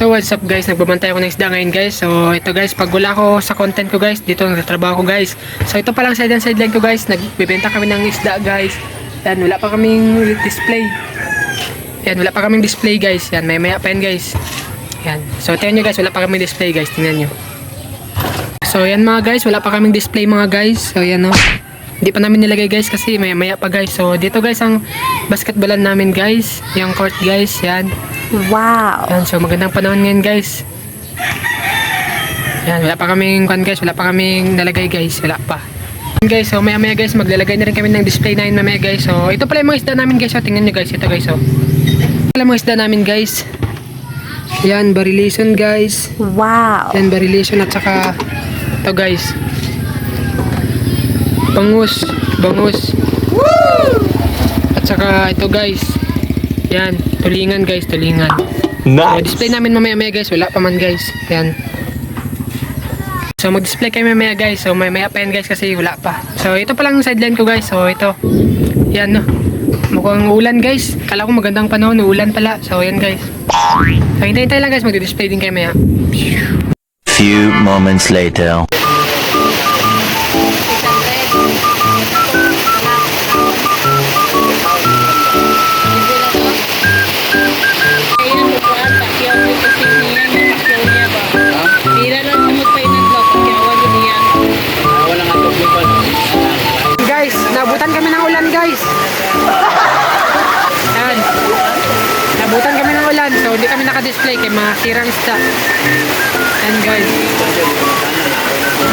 So what's up guys, nagbabantay ako ng isda ngayon guys. So ito guys, pag wala ako sa content ko guys, dito nagtatrabaho ko guys. So ito pa lang side and sideline ko guys, nagbebenta kami ng isda guys. Yan, wala pa kaming display. Yan, wala pa kaming display guys. Yan, may maya pa yan guys. Yan. So tingnan nyo guys, wala pa kaming display guys, tingnan nyo. So yan mga guys, wala pa kaming display mga guys. So yan no. Hindi pa namin nilagay guys kasi maya maya pa guys. So dito guys ang basketballan namin guys. Yung court guys, yan. Wow. Yan, so magandang panahon ngayon guys. Yan, wala pa kaming kwan guys, wala pa kaming nalagay guys, wala pa. Yan, guys, so maya maya guys, maglalagay na rin kami ng display na yun mamaya guys. So ito pala yung mga isda namin guys, so tingnan nyo guys, ito guys, so. Ito pala yung mga isda namin guys. Yan, barilation guys. Wow. Yan, barilation at saka ito guys. Bangus, bangus. At saka ito guys. Yan, tulingan guys, tulingan. So, display namin mamaya maya guys, wala pa man guys. Yan. So mag-display kayo mamaya guys. So may maya pa yan guys kasi wala pa. So ito pa lang ang sideline ko guys. So ito. Yan no. Mukhang ulan guys. Kala ko magandang panahon, ulan pala. So yan guys. So hintay-hintay lang guys, mag-display din kayo maya. Few moments later. Naka-display kay mga sirang isda. Yan guys.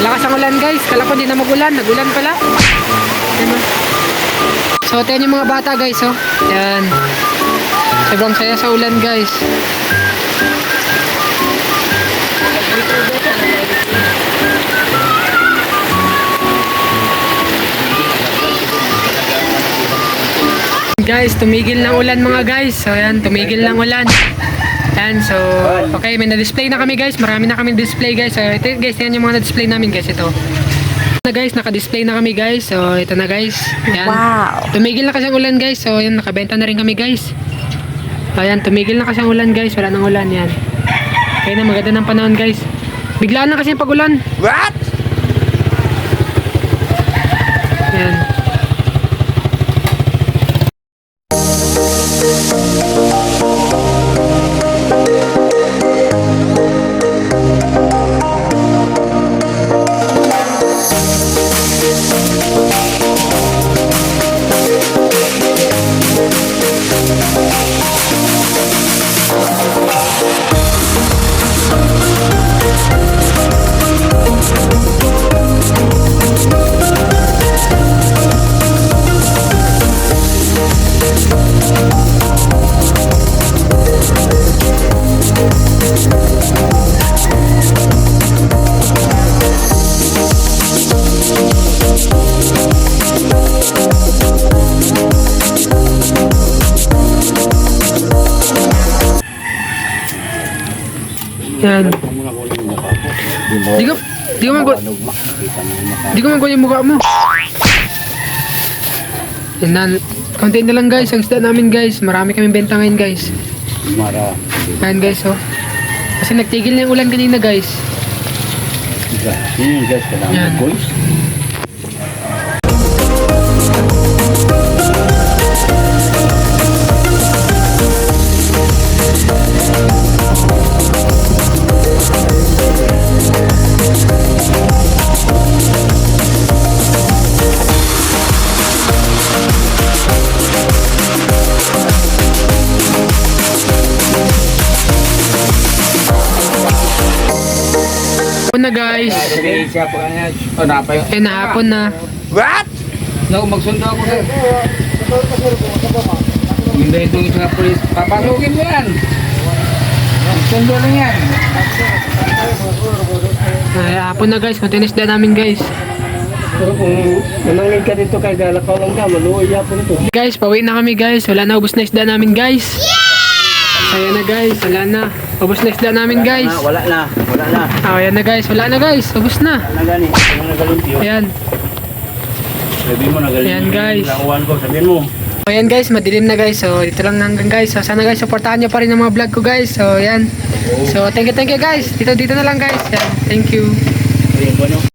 Malakas ang ulan guys. Kala ko hindi na magulan. Nagulan pala. Oh. So ito yung mga bata guys oh. Yan. Sobrang saya sa ulan guys. Guys, tumigil ng ulan mga guys. So yan, tumigil ng ulan. Yan, so okay, may na-display na kami guys. Marami na kami display guys. So ito guys, yan yung mga na-display namin guys. Ito. Na guys, naka-display na kami guys. So ito na guys. Yan. Wow. Tumigil na kasi ang ulan guys. So yan, nakabenta na rin kami guys. Ayan, tumigil na kasi ang ulan guys. Wala nang ulan yan. Okay na, maganda ng panahon guys. Biglaan na kasi yung pag-ulan. What? Yan. Yan. Di ko, di ko magu... Di ko magulo yung mukha mo. Yan na, konti na lang guys, ang isda namin guys. Marami kami benta ngayon guys. Mara. Yan guys, oh. Kasi nagtigil na yung ulan kanina guys. Yung guys, kailangan Yan. Hapon na guys. O, napa yung... Eh, nahapon na. What? Naku, magsundo ako sir. Hindi itong isa nga polis. Papasukin mo yan. Magsundo lang yan. Ay, hapon na guys. Konti na namin guys. Pero kung nanangin ka dito kay Galakaw lang ka, maluoy po nito. Guys, pauwi na kami guys. Wala na, ubos na isda namin guys. Ayan na guys, wala na. Ubos na isda namin guys. Wala na, wala na. Ah, ayan na guys, wala na guys. Ubos na. Wala na gani. Wala na galumpyo. Ayan. Sabi mo na galing. Ayan, guys. Languan ko, sabihin mo. So yan guys, madilim na guys. So dito lang hanggang guys. So sana guys, supportahan nyo pa rin ang mga vlog ko guys. So yan. So thank you, thank you guys. Dito, dito na lang guys. Yan. Thank you.